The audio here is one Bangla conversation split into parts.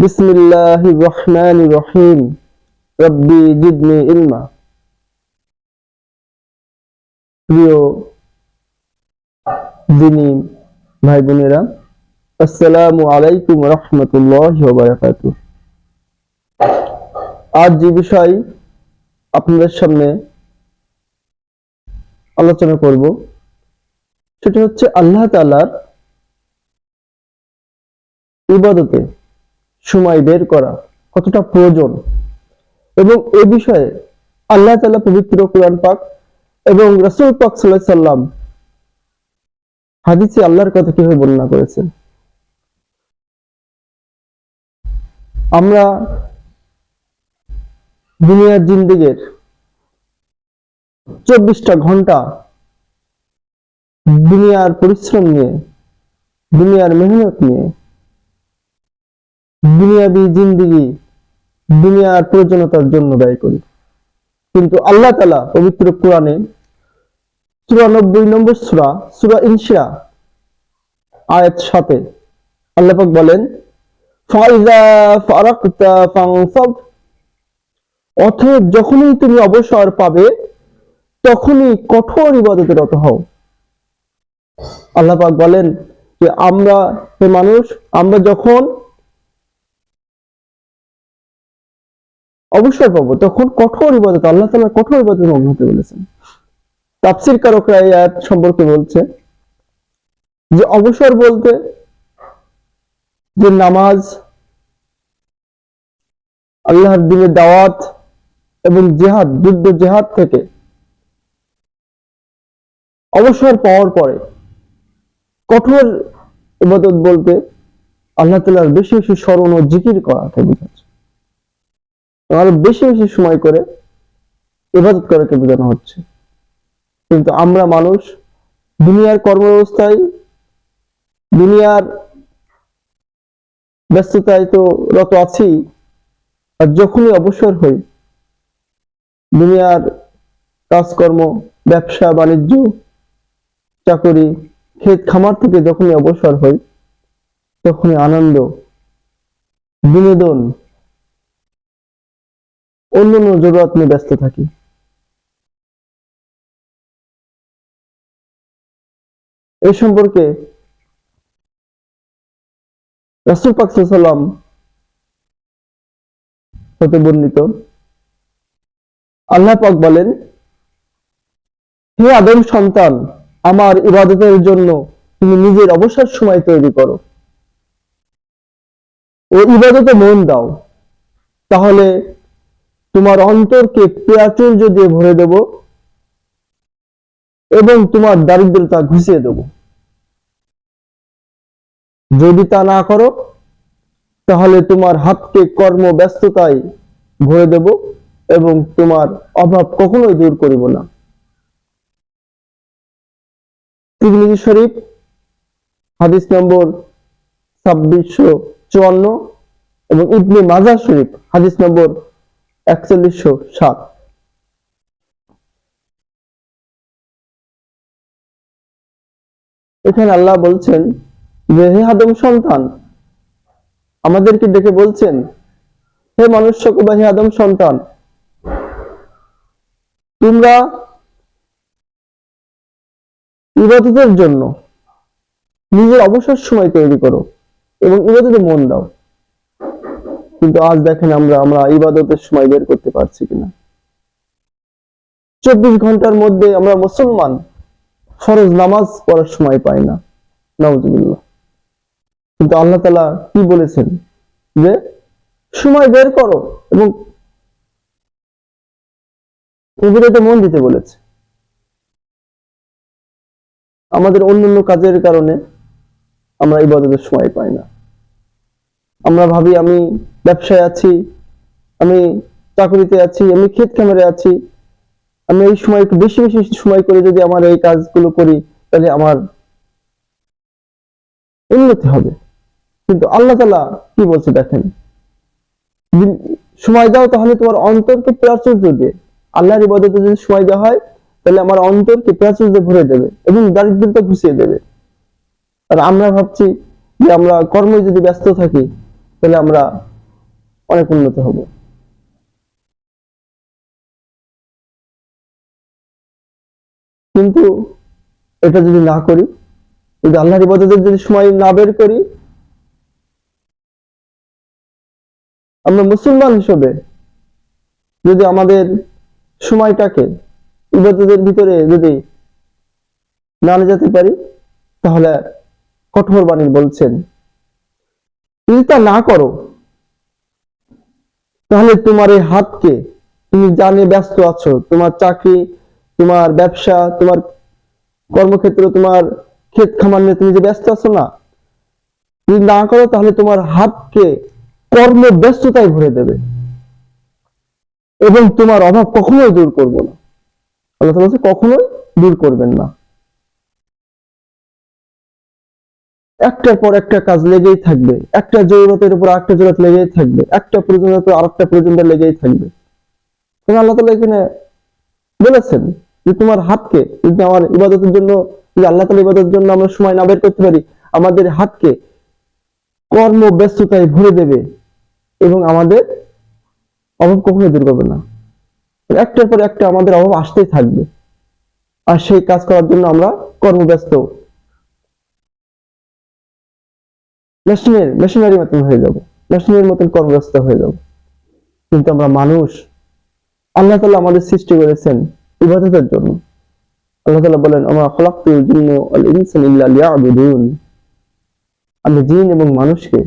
বিসমিল্লাহ প্রিয় দিনী ভাই বোনেরা আসসালামু আলাইকুম রহমতুল্লাহ আজ যে বিষয় আপনাদের সামনে আলোচনা করব, সেটি হচ্ছে আল্লাহ তালার ইবাদতে সময় বের করা কতটা প্রয়োজন? এবং এ বিষয়ে আল্লাহ তালা পবিত্র কোরআন পাক এবং রাসূল পাক আলাইহি সাল্লাম হাদিসে আল্লাহর কথা কীভাবে বর্ণনা করেছেন? আমরা দুনিয়ার জিন্দিগির চব্বিশটা ঘণ্টা দুনিয়ার পরিশ্রম নিয়ে, দুনিয়ার মেহনত নিয়ে দুনিয়াবি জিন্দিগি, দুনিয়ার প্রয়োজনীয়তার জন্য ব্যয় করি। কিন্তু আল্লাহ তালা পবিত্র কোরআনে চুরানব্বই নম্বর সুরা সুরা ইনশিরা আয়াত সাথে আল্লাপাক বলেন অতএব যখনই তুমি অবসর পাবে, তখনই কঠোর ইবাদতে রত হও। আল্লাপাক বলেন যে আমরা মানুষ, আমরা যখন অবসর পাবো, তখন কঠোর ইবাদত, আল্লাহ তাআলা কঠোর ইবাদত হতে বলেছেন। তাফসির কারকরা এই আয়াত সম্পর্কে বলছে যে, অবসর বলতে যে নামাজ, আল্লাহর দিনের দাওয়াত এবং জেহাদ, যুদ্ধ জেহাদ থেকে অবসর পাওয়ার পরে কঠোর ইবাদত বলতে আল্লাহ তাআলার বেশি বেশি স্মরণ ও জিকির করাকে বোঝাচ্ছে। আরও বেশি বেশি সময় করে ইবাদত করাকে বোঝানো হচ্ছে। কিন্তু আমরা মানুষ, দুনিয়ার কর্মব্যবস্থায়, দুনিয়ার ব্যস্ততায় তো রত আছি, আর যখনই অবসর হই, দুনিয়ার কাজকর্ম, ব্যবসা, বাণিজ্য, চাকরি ক্ষেত খামার থেকে যখনই অবসর হই, তখনই আনন্দ, বিনোদন অন্যান্য জরুরত নিয়ে ব্যস্ত থাকি। এই সম্পর্কে রাসুল পাক সাল্লাম হতে বর্ণিত। আল্লাহ পাক বলেন, হে আদম সন্তান, আমার ইবাদতের জন্য তুমি নিজের অবসর সময় তৈরি করো। ও ইবাদতে মন দাও, তাহলে তোমার অন্তরকে প্রাচুর্য দিয়ে ভরে দেব এবং তোমার দারিদ্রতা ঘুষিয়ে দেব। যদি তা না করো, তাহলে তোমার হাতকে কর্ম ব্যস্ততায় ভরে দেব এবং তোমার অভাব কখনোই দূর করিব না। তিরমিজি শরীফ, হাদিস নম্বর ছাব্বিশশো চুয়ান্ন এবং ইবনে মাজার শরীফ, হাদিস নম্বর একচল্লিশশো সাত। এখানে আল্লাহ বলছেন যে, হে আদম সন্তান, আমাদেরকে ডেকে বলছেন, হে মানুষ বা হে আদম সন্তান, তোমরা ইবাদতের জন্য নিজের অবসর সময় তৈরি করো এবং ইবাদতে মন দাও। কিন্তু আজ দেখেন আমরা আমরা ইবাদতের সময় বের করতে পারছি কিনা। চব্বিশ ঘণ্টার মধ্যে আমরা মুসলমান ফরজ নামাজ পড়ার সময় পাই না। নওয়াজুবিল্লাহ কিন্তু আল্লাহ তালা কি বলেছেন? যে, সময় বের করো এবং ইবাদতে মন দিতে বলেছে। আমাদের অন্যান্য কাজের কারণে আমরা ইবাদতের সময় পাই না। আমরা ভাবি আমি ব্যবসায় আছি, আমি চাকরিতে আছি, আমি ক্ষেত খামারে আছি। আমি এই সময় একটু বেশি বেশি সময় করে যদি আমার এই কাজগুলো করি, তাহলে আমার উন্নতি হবে। কিন্তু আল্লাহ তালা কি বলছে দেখেন? সময় দাও তাহলে তোমার অন্তরকে প্রাচুর্য দিয়ে আল্লাহর ইবাদতে যদি সময় দেওয়া হয়, তাহলে আমার অন্তরকে প্রাচুর্য ভরে দেবে এবং দারিদ্রতা ঘুষিয়ে দেবে। আর আমরা ভাবছি যে আমরা কর্মে যদি ব্যস্ত থাকি তাহলে আমরা অনেক উন্নত হব। কিন্তু এটা যদি না করি, যদি আল্লাহর ইবাদতের যদি সময় না বের করি, আমরা মুসলমান হিসেবে যদি আমাদের সময়টাকে ইবাদতের ভিতরে যদি না যেতে পারি, তাহলে কঠোর বাণী বলছেন যদি তা না করো। তাহলে তোমার এই হাতকে তুমি জানে ব্যস্ত আছো। তোমার চাকরি, তোমার ব্যবসা, তোমার কর্মক্ষেত্র, তোমার ক্ষেত খামার নিয়ে তুমি যে ব্যস্ত আছো না, যদি না করো তাহলে তোমার হাতকে কর্ম ব্যস্ততায় ভরে দেবে। এবং তোমার অভাব কখনোই দূর করব না। আল্লাহ কখনোই দূর করবেন না। একটার পর একটা কাজ লেগেই থাকবে। একটা জরুরতের উপর আরেকটা জরুরত লেগেই থাকবে। একটা প্রয়োজনের উপর আরেকটা প্রয়োজনটা লেগেই থাকবে। আল্লাহ তাআলা এখানে বলেছেন যে তোমার হাতকে যদি আমার ইবাদতের জন্য, যদি আল্লাহ তাআলা ইবাদতের জন্য আমরা সময় না বের করতে পারি, আমাদের হাতকে কর্ম ব্যস্ততায় ভরে দেবে এবং আমাদের অভাব কখনো দূর করবে না। একটার পর একটা আমাদের অভাব আসতেই থাকবে। আর সেই কাজ করার জন্য আমরা কর্মব্যস্ত। মেশিনের মেশিনারি মতন হয়ে যাব। মেশিনের মতন কর্মব্যস্ত হয়ে যাব। কিন্তু আমরা মানুষ, আল্লাহ তালা আমাদের সৃষ্টি করেছেন ইবাদতের জন্য। আল্লাহ তাআলা বলেন আমা খলাকতুল জিন্না ওয়াল ইনসা ইল্লা লিয়াবুদুন। আমি জিন এবং মানুষকে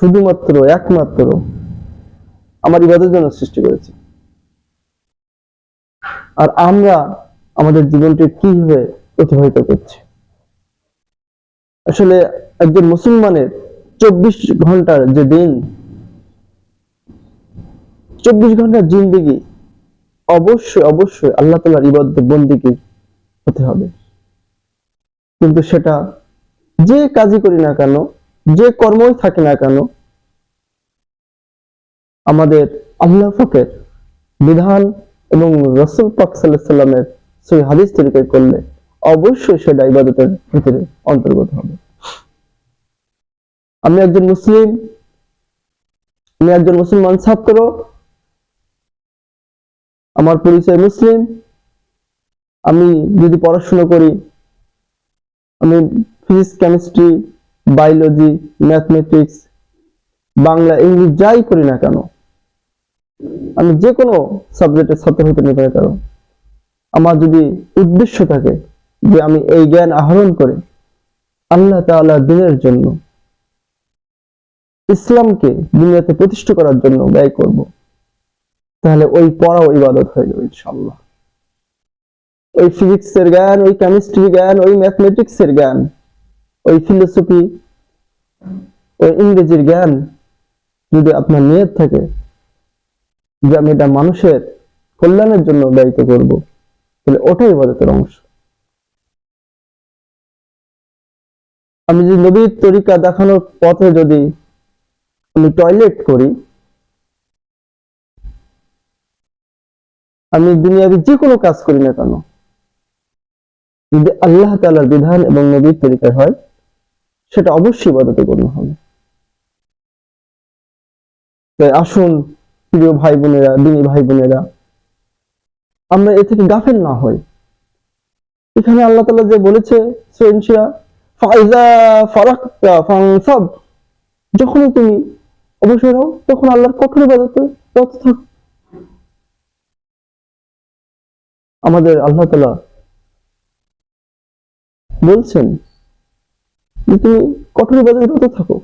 শুধুমাত্র, একমাত্র আমার ইবাদতের জন্য সৃষ্টি করেছি। আর আমরা আমাদের জীবনটি কীভাবে অতিবাহিত করছি? আসলে একজন মুসলমানের চব্বিশ ঘণ্টার যে দিন, চব্বিশ ঘণ্টার জিন্দিগি অবশ্যই অবশ্যই আল্লাহ তালার ইবাদত বন্দিগি হতে হবে। কিন্তু সেটা যে কাজই করি না কেন, যে কর্মই থাকে না কেন, আমাদের আল্লাহ পাকের বিধান এবং রসুল পাক সাল্লাহ সাল্লামের সেই হাদিস তরিকায় করলে অবশ্যই সেটা ইবাদতের ভিতরে অন্তর্গত হবে। আমি একজন মুসলিম, আমি একজন মুসলমান ছাত্র, আমার পরিচয় মুসলিম, আমি যদি পড়াশোনা করি, আমি physics, chemistry, biology, mathematics, Bangla, English যাই করি না কেন, আমি যে কোনো সাবজেক্টের ছাত্র হতে নিতে পারি কারণ আমার যদি উদ্দেশ্য থাকে যে আমি এই জ্ঞান আহরণ করে আল্লাহ তাআলা দিনের জন্য। ইসলামকে দুনিয়াতে প্রতিষ্ঠা করার জন্য ব্যয় করব। তাহলে ওই পড়াও ইবাদত হয়ে যাবে ইনশাল্লাহ ওই ফিজিক্সের জ্ঞান, ওই কেমিস্ট্রি জ্ঞান, ওই ম্যাথমেটিক্সের জ্ঞান, ওই ফিলোসফি, ওই ইংরেজির জ্ঞান যদি আপনার নিয়ত থাকে যে আমি এটা মানুষের কল্যাণের জন্য ব্যয়িত করব, তাহলে ওটাই ইবাদতের অংশ। আমি যদি নবীর তরিকা দেখানোর পথে যদি আমি টয়লেট করি, আমি দুনিয়াবি যে কোনো কাজ করি না কেন? যদি আল্লাহ তাআলার বিধান এবং নবীর তরিকায় হয়, সেটা অবশ্যই ইবাদতে গণ্য হবে। তাই আসুন, প্রিয় ভাই বোনেরা দিনী ভাই বোনেরা আমরা এ থেকে গাফেল না হই। এখানে আল্লাহ তালা যে বলেছে সৈনশিয়া ফাইজা ফারাক্তা যখনই তুমি অবসর হও, তখন আল্লাহর কঠোর ইবাদতে রত থাকো। আমাদের আল্লাহ তালা বলছেন যে তুমি কঠোর রত থাকো,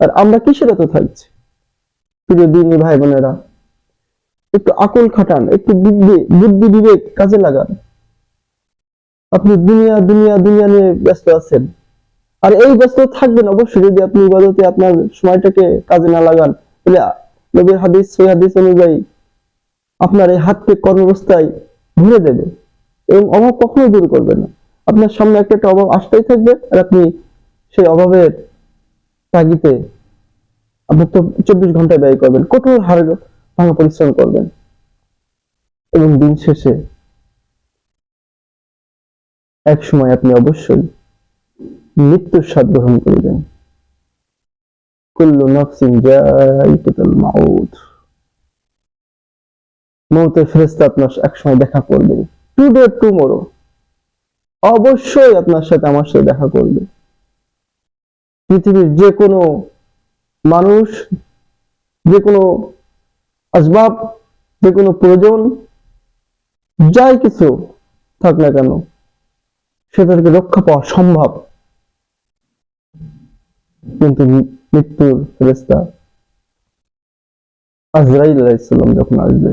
আর আমরা কিসের রত থাকছি? প্রিয় দিনী ভাই বোনেরা, একটু আকল খাটান, একটু বুদ্ধি বুদ্ধি বিবেক কাজে লাগান। আপনি দুনিয়া দুনিয়া দুনিয়া নিয়ে ব্যস্ত আছেন। আর এই ব্যস্ত থাকবেন অবশ্যই যদি আপনি ইবাদতে আপনার সময়টাকে কাজে না লাগান, তাহলে নবীর হাদিস সই হাদিস অনুযায়ী আপনার এই হাতকে কর্মব্যবস্থায় ভরে দেবে এবং অভাব কখনোই দূর করবে না। আপনার সামনে একটা একটা অভাব আসতেই থাকবে আর আপনি সেই অভাবের তাগিতে আপনি তো চব্বিশ ঘণ্টা ব্যয় করবেন, কঠোর হার ভাঙা পরিশ্রম করবেন এবং দিন শেষে এক সময় আপনি অবশ্যই মৃত্যুর স্বাদ গ্রহণ করিবেন। কুল্লু নাফসিন জাইকাতুল মাউত। আপনার একসময় দেখা করবে। টুডে অবশ্যই আপনার সাথে আমার সাথে দেখা করবে। পৃথিবীর যে কোনো মানুষ যে কোনো আসবাব যে কোনো প্রয়োজন, যাই কিছু থাক না কেন, সেটাকে রক্ষা পাওয়া সম্ভব। কিন্তু মৃত্যুর ফেরেস্তা আজরাইল আলাইসাল্লাম যখন আসবে,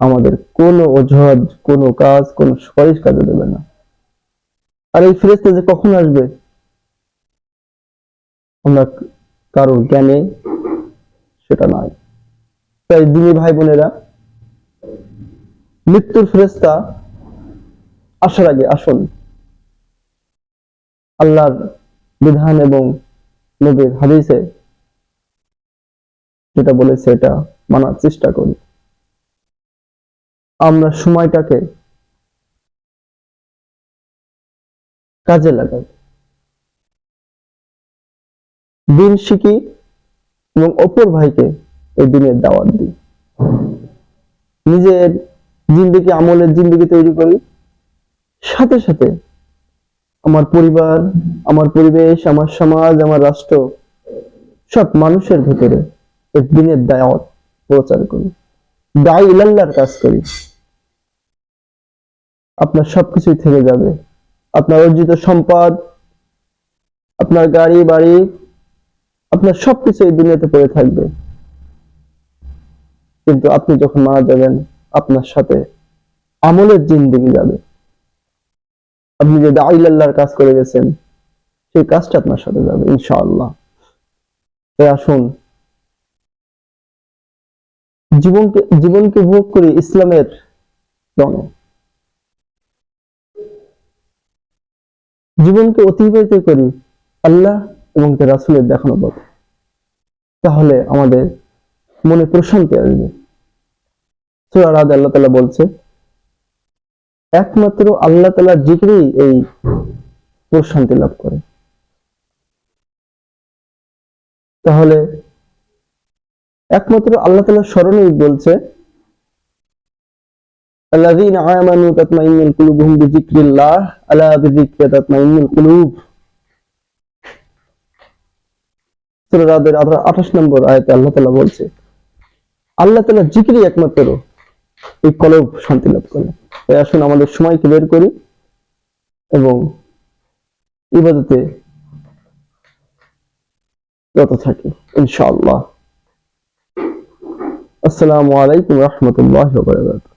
আমাদের কোনো অজুহাত, কোনো কাজ, কোনো সুপারিশ কাজে দেবে না। আর এই ফেরেস্তা যে কখন আসবে? আমরা কারোর জ্ঞানে সেটা নয় তাই দিনী ভাই বোনেরা, মৃত্যুর ফেরেস্তা আসার আগে আসুন। আল্লাহর বিধান এবং নবীর হাদিসে যেটা বলেছে এটা মানার চেষ্টা করি। আমরা সময়টাকে কাজে লাগাই। দিন শিখি এবং অপর ভাইকে এই দিনের দাওয়াত দিই। নিজের জিন্দিগি আমলের জিন্দিগি তৈরি করি। সাথে সাথে আমার পরিবার, আমার পরিবেশ, আমার সমাজ, আমার রাষ্ট্র, সব মানুষের ভিতরে দিনের দাওয়াত প্রচার করি। দায় ইলাল্লাহর কাজ করি। আপনার সবকিছুই থেকে যাবে। আপনার অর্জিত সম্পদ, আপনার গাড়ি, বাড়ি, আপনার সবকিছু এই দুনিয়াতে পড়ে থাকবে। কিন্তু আপনি যখন মারা যাবেন, আপনার সাথে আমলের জিন্দিগি যাবে। আপনি যে দাইলাল্লাহর কাজ করে গেছেন, সেই কাজটা আপনার সাথে যাবে, ইনশাআল্লাহ। তাই আসুন, জীবনকে জীবনকে ভোগ করি ইসলামের রঙে। জীবনকে অতিবাহিত করি আল্লাহ এবং তার রাসুলের দেখানো পথ। তাহলে আমাদের মনে প্রশান্তি আসবে। সূরা রাদ আল্লাহ তাআলা বলছে একমাত্র আল্লাহ তাআলার জিকরেই এই প্রশান্তি লাভ করে তাহলে একমাত্র আল্লাহ তাআলার স্মরণেই বলছে الذين آمنوا تطمئن قلوبهم بذكر الله ألا بذكر تطمئن القلوب সূরা রাদের 28 নম্বর আয়াতে আল্লাহ তাআলা বলছে আল্লাহ তাআলার জিকিরই একমাত্র এই কলব শান্তি লাভ করে। তাই আসুন আমাদের সময়কে বের করি এবং ইবাদতে যত থাকি, ইনশাআল্লাহ। আসসালামু আলাইকুম রহমতুল্লাহ বারাকাতুহু।